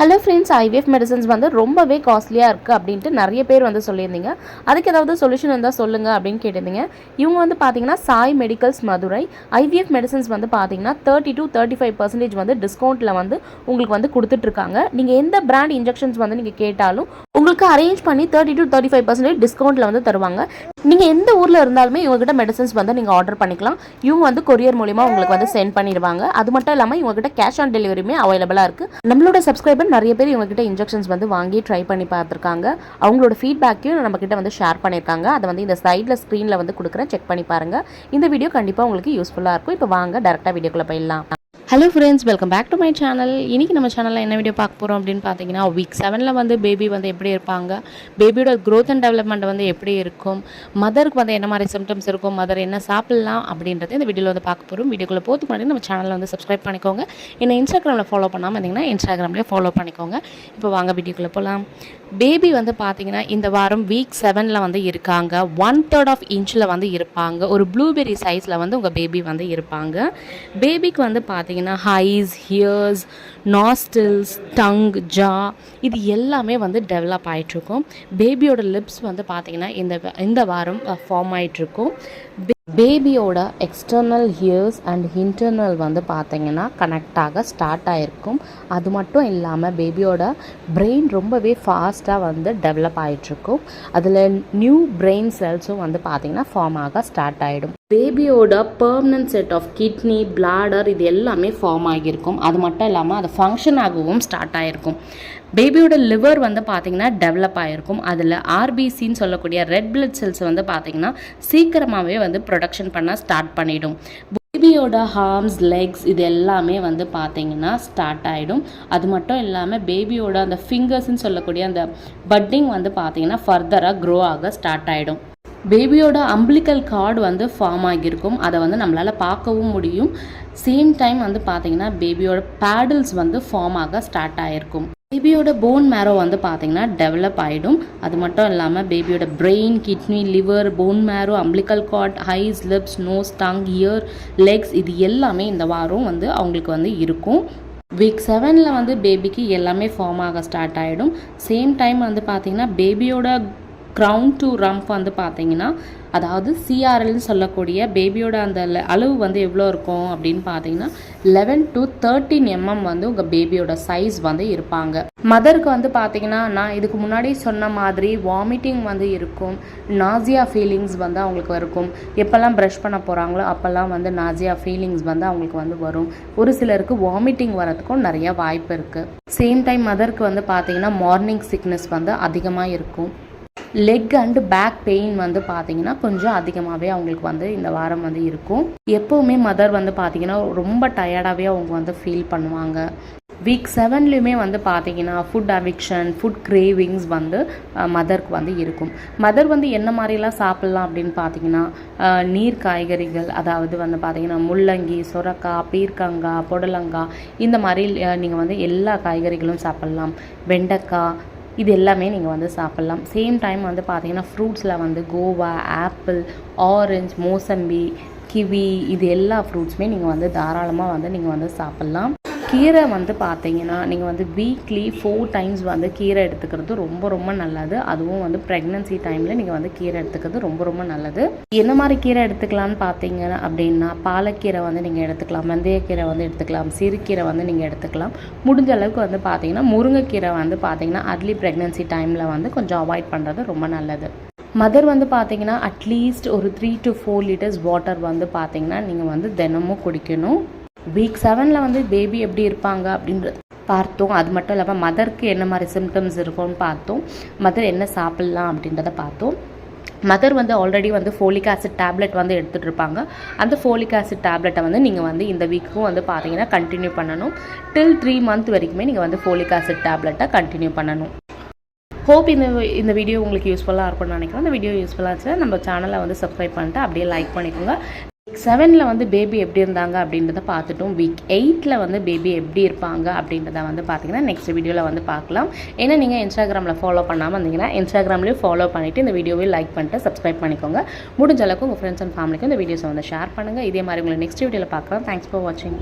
Hello friends IVF medicines வந்து ரொம்பவே காஸ்ட்லியாக இருக்குது அப்படின்ட்டு நிறைய பேர் வந்து சொல்லியிருந்தீங்க. அதுக்கு ஏதாவது சொல்யூஷன் இருந்தால் சொல்லுங்கள் அப்படின்னு கேட்டிருந்தீங்க. இவங்க வந்து பார்த்தீங்கன்னா Sai medicals Madurai. IVF medicines வந்து பார்த்தீங்கன்னா thirty to thirty five percentage வந்து டிஸ்கவுண்ட்டில் வந்து உங்களுக்கு வந்து கொடுத்துட்ருக்காங்க நீங்கள் எந்த பிராண்ட் இன்ஜெக்ஷன்ஸ் வந்து நீங்கள் கேட்டாலும் உங்களுக்கு அரேஞ்ச் பண்ணி thirty to thirty five percentage டிஸ்கவுண்ட்டில் வந்து தருவாங்க. நீங்கள் எந்த ஊரில் இருந்தாலுமே இவங்ககிட்ட மெடிசன்ஸ் வந்து நீங்கள் ஆர்டர் பண்ணிக்கலாம். இவங்க வந்து கொரியர் மூலிமா உங்களுக்கு வந்து சென்ட் பண்ணிடுவாங்க. அது மட்டும் இல்லாமல் இவங்ககிட்ட கேஷ் ஆன் டெலிவரியுமே அவைலபிளாக இருக்குது நம்மளோட சப்ஸ்கிரைபர் நிறைய பேர் இவங்ககிட்ட இன்ஜெக்ஷன்ஸ் வந்து வாங்கி ட்ரை பண்ணி பார்த்துருக்காங்க. அவங்களோட ஃபீட்பேக்கையும் நம்மக்கிட்ட வந்து ஷேர் பண்ணியிருக்காங்க. அதை வந்து இந்த சைடில் ஸ்க்ரீனில் வந்து கொடுக்குறேன். செக் பண்ணி பாருங்கள் இந்த வீடியோ கண்டிப்பாக உங்களுக்கு யூஸ்ஃபுல்லாக இருக்கும். இப்போ வாங்க டேரெக்டாக வீடியோக்குள்ளே போயிடலாம். Hello friends welcome back to my channel இன்றைக்கி நம்ம சேனலில் என்ன வீடியோ பார்க்க போகிறோம் அப்படின்னு பார்த்தீங்கன்னா வீக் செவனில் வந்து பேபி வந்து எப்படி இருப்பாங்க பேபியோட க்ரோத் அண்ட் டெவலப்மெண்ட் வந்து எப்படி இருக்கும் மதருக்கு வந்து என்ன மாதிரி சிம்டம்ஸ் இருக்கும் மதர் என்ன சாப்பிட்லாம் அப்படின்றத இந்த வீடியோவில் வந்து பார்க்க போகிறோம் வீடியோக்குள்ளே போகிறதுக்கு முன்னாடி நம்ம சேனலில் வந்து சப்ஸ்கிரைப் பண்ணிக்கோங்க. என்ன இன்ஸ்டாகிராமில் ஃபாலோ பண்ணாமல் இருந்தீங்கன்னா இன்ஸ்டாகிராம்லேயே ஃபாலோ பண்ணிக்கோங்க. இப்போ வாங்க வீடியோக்குள்ளே போகலாம் பேபி வந்து பார்த்தீங்கன்னா இந்த வாரம் வீக் செவனில் வந்து இருக்காங்க. ஒன் தேர்ட் ஆஃப் இன்ச்சில் வந்து இருப்பாங்க. ஒரு ப்ளூபெரி சைஸில் வந்து உங்கள் பேபி வந்து இருப்பாங்க. பேபிக்கு வந்து பார்த்தீங்கன்னா பார்த்தீங்கன்னா eyes ears nostrils tongue jaw இது எல்லாமே வந்து டெவலப் ஆகிட்ருக்கும் பேபியோட லிப்ஸ் வந்து பார்த்தீங்கன்னா இந்த இந்த வாரம் ஃபார்ம் ஆகிட்ருக்கும் பேபியோட எக்ஸ்டர்னல் ஹியர்ஸ் அண்ட் இன்டர்னல் வந்து பார்த்தீங்கன்னா கனெக்ட் ஆக ஸ்டார்ட் ஆகிருக்கும் அது மட்டும் இல்லாமல் பேபியோட பிரெயின் ரொம்பவே ஃபாஸ்ட்டாக வந்து டெவலப் ஆகிட்ருக்கும் அதில் நியூ பிரெயின் செல்ஸும் வந்து பார்த்திங்கன்னா ஃபார்ம் ஆக ஸ்டார்ட் ஆகிடும் பேபியோட permanent set of kidney bladder இது எல்லாமே ஃபார்ம் ஆகியிருக்கும். அது மட்டும் இல்லாமல் அது ஃபங்க்ஷன் ஆகவும் ஸ்டார்ட் ஆகிருக்கும் பேபியோட லிவர் வந்து பார்த்திங்கன்னா டெவலப் ஆகிருக்கும் அதில் ஆர்பிசின்னு சொல்லக்கூடிய ரெட் பிளட் செல்ஸ் வந்து பார்த்திங்கன்னா சீக்கிரமாகவே வந்து ப்ரொடக்ஷன் பண்ண ஸ்டார்ட் பண்ணிடும். பேபியோட ஹார்ம்ஸ் லெக்ஸ் இது எல்லாமே வந்து பார்த்திங்கன்னா ஸ்டார்ட் ஆகிடும் அது மட்டும் இல்லாமல் பேபியோட அந்த ஃபிங்கர்ஸ்ன்னு சொல்லக்கூடிய அந்த பட்டிங் வந்து பார்த்திங்கன்னா ஃபர்தராக க்ரோ ஆக ஸ்டார்ட் ஆகிடும் பேபியோட அம்பிளிக்கல் கார்டு வந்து ஃபார்ம் ஆகியிருக்கும். அதை வந்து நம்மளால் பார்க்கவும் முடியும். சேம் டைம் வந்து பார்த்தீங்கன்னா பேபியோட பேடல்ஸ் வந்து ஃபார்ம் ஆக ஸ்டார்ட் ஆகிருக்கும். பேபியோட போன் மேரோ வந்து பார்த்தீங்கன்னா டெவலப் ஆகிடும் அது மட்டும் இல்லாமல் பேபியோட brain kidney liver bone marrow umbilical cord eyes lips nose tongue ear legs இது எல்லாமே இந்த வாரம் வந்து அவங்களுக்கு வந்து இருக்கும். வீக் செவனில் வந்து பேபிக்கு எல்லாமே ஃபார்ம் ஆக ஸ்டார்ட் ஆகிடும் சேம் டைம் வந்து பார்த்திங்கன்னா பேபியோட க்ரௌன் டு ரம்ப் வந்து பார்த்தீங்கன்னா அதாவது சிஆர்எல்னு சொல்லக்கூடிய பேபியோட அந்த அளவு வந்து எவ்வளோ இருக்கும் அப்படின்னு பார்த்தீங்கன்னா லெவன் டு தேர்ட்டின் எம்எம் வந்து உங்கள் பேபியோட சைஸ் வந்து இருப்பாங்க. மதருக்கு வந்து பார்த்தீங்கன்னா நான் இதுக்கு முன்னாடி சொன்ன மாதிரி வாமிட்டிங் வந்து இருக்கும் நாசியா ஃபீலிங்ஸ் வந்து அவங்களுக்கு இருக்கும். எப்போல்லாம் ப்ரஷ் பண்ண போகிறாங்களோ அப்போல்லாம் வந்து நாசியா ஃபீலிங்ஸ் வந்து அவங்களுக்கு வந்து வரும். ஒரு சிலருக்கு வாமிட்டிங் வரதுக்கும் நிறைய வாய்ப்பு இருக்குது சேம் டைம் மதருக்கு வந்து பார்த்தீங்கன்னா மார்னிங் சிக்னஸ் வந்து அதிகமாக இருக்கும். லெக் அண்டு பேக் பெயின் வந்து பார்த்தீங்கன்னா கொஞ்சம் அதிகமாகவே அவங்களுக்கு வந்து இந்த வாரம் வந்து இருக்கும். எப்போவுமே மதர் வந்து பார்த்தீங்கன்னா ரொம்ப டயர்டாகவே அவங்க வந்து ஃபீல் பண்ணுவாங்க. வீக் செவன்லேயுமே வந்து பார்த்தீங்கன்னா ஃபுட் அவிக்ஷன் ஃபுட் கிரேவிங்ஸ் வந்து மதருக்கு வந்து இருக்கும். மதர் வந்து என்ன மாதிரிலாம் சாப்பிட்லாம் அப்படின்னு பார்த்தீங்கன்னா நீர் காய்கறிகள் அதாவது வந்து பார்த்தீங்கன்னா முள்ளங்கி சுரக்காய் பீர்க்கங்காய் புடலங்காய் இந்த மாதிரி நீங்கள் வந்து எல்லா காய்கறிகளும் சாப்பிட்லாம். வெண்டைக்காய் இது எல்லாமே நீங்கள் வந்து சாப்பிட்லாம். சேம் டைம் வந்து பார்த்தீங்கன்னா ஃப்ரூட்ஸில் வந்து guava apple orange mosambi kiwi இது எல்லா ஃப்ரூட்ஸுமே நீங்கள் வந்து தாராளமாக வந்து நீங்கள் வந்து சாப்பிட்லாம். கீரை வந்து பார்த்தீங்கன்னா நீங்கள் வந்து வீக்லி ஃபோர் டைம்ஸ் வந்து கீரை எடுத்துக்கிறது ரொம்ப ரொம்ப நல்லது. அதுவும் வந்து ப்ரெக்னன்சி டைமில் நீங்கள் வந்து கீரை எடுத்துக்கிறது ரொம்ப ரொம்ப நல்லது. என்ன மாதிரி கீரை எடுத்துக்கலாம்னு பார்த்தீங்க அப்படின்னா பாலக்கீரை வந்து நீங்கள் எடுத்துக்கலாம் வெந்தயக்கீரை வந்து எடுத்துக்கலாம் சிறுகீரை வந்து நீங்கள் எடுத்துக்கலாம். முடிஞ்ச அளவுக்கு வந்து பார்த்தீங்கன்னா முருங்கைக்கீரை வந்து பார்த்தீங்கன்னா அர்லி ப்ரெக்னன்சி டைமில் வந்து கொஞ்சம் அவாய்ட் பண்ணுறது ரொம்ப நல்லது. மதர் வந்து பார்த்தீங்கன்னா அட்லீஸ்ட் ஒரு three to four litres water வந்து பார்த்தீங்கன்னா நீங்கள் வந்து தினமும் குடிக்கணும். வீக் செவனில் வந்து பேபி எப்படி இருப்பாங்க அப்படின்றது பார்த்தோம். அது மட்டும் இல்லாமல் மதருக்கு என்ன மாதிரி சிம்டம்ஸ் இருக்கும்னு பார்த்தோம். மதர் என்ன சாப்பிட்லாம் அப்படின்றத பார்த்தோம். மதர் வந்து ஆல்ரெடி வந்து ஃபோலிக் ஆசிட் டேப்லெட் வந்து எடுத்துகிட்டு இருப்பாங்க. அந்த ஃபோலிக் ஆசிட் டேப்லெட்டை வந்து நீங்கள் வந்து இந்த வீக்கும் வந்து பார்த்தீங்கன்னா கண்டினியூ பண்ணணும். டில் த்ரீ மந்த் வரைக்குமே நீங்கள் வந்து ஃபோலிக் ஆசிட் டேப்லெட்டை கண்டினியூ பண்ணணும். ஹோப் இந்த இந்த வீடியோ உங்களுக்கு யூஸ்ஃபுல்லாக இருக்கும்னு நினைக்கிறோம் இந்த வீடியோ யூஸ்ஃபுல்லாக இருந்துச்சு நம்ம சேனலை வந்து சப்ஸ்கிரைப் பண்ணிட்டு அப்படியே லைக் பண்ணிக்கோங்க. வீக் செவனில் வந்து பேபி எப்படி இருந்தாங்க அப்படின்றத பார்த்துட்டோம். வீக் எயிட்டில் வந்து பேபி எப்படி இருப்பாங்க அப்படின்றத வந்து பார்த்தீங்கன்னா நெக்ஸ்ட் வீடியோவில் வந்து பார்க்கலாம். ஏன்னா நீங்கள் இன்ஸ்டாகிராமில் ஃபாலோ பண்ணாமல் இருந்தீங்கன்னா இன்ஸ்டாகிராம்லேயும் ஃபாலோ பண்ணிவிட்டு இந்த வீடியோவை லைக் பண்ணிட்டு சப்ஸ்கிரைப் பண்ணிக்கோங்க. முடிஞ்ச அளவுக்கு உங்கள் ஃப்ரெண்ட்ஸ் அண்ட் ஃபேமிலிக்கும் இந்த வீடியோஸை வந்து ஷேர் பண்ணுங்கள் இதே மாதிரி உங்களை நெக்ஸ்ட் வீடியோவில் பார்க்கலாம். தேங்க்ஸ் ஃபார் வாட்சிங்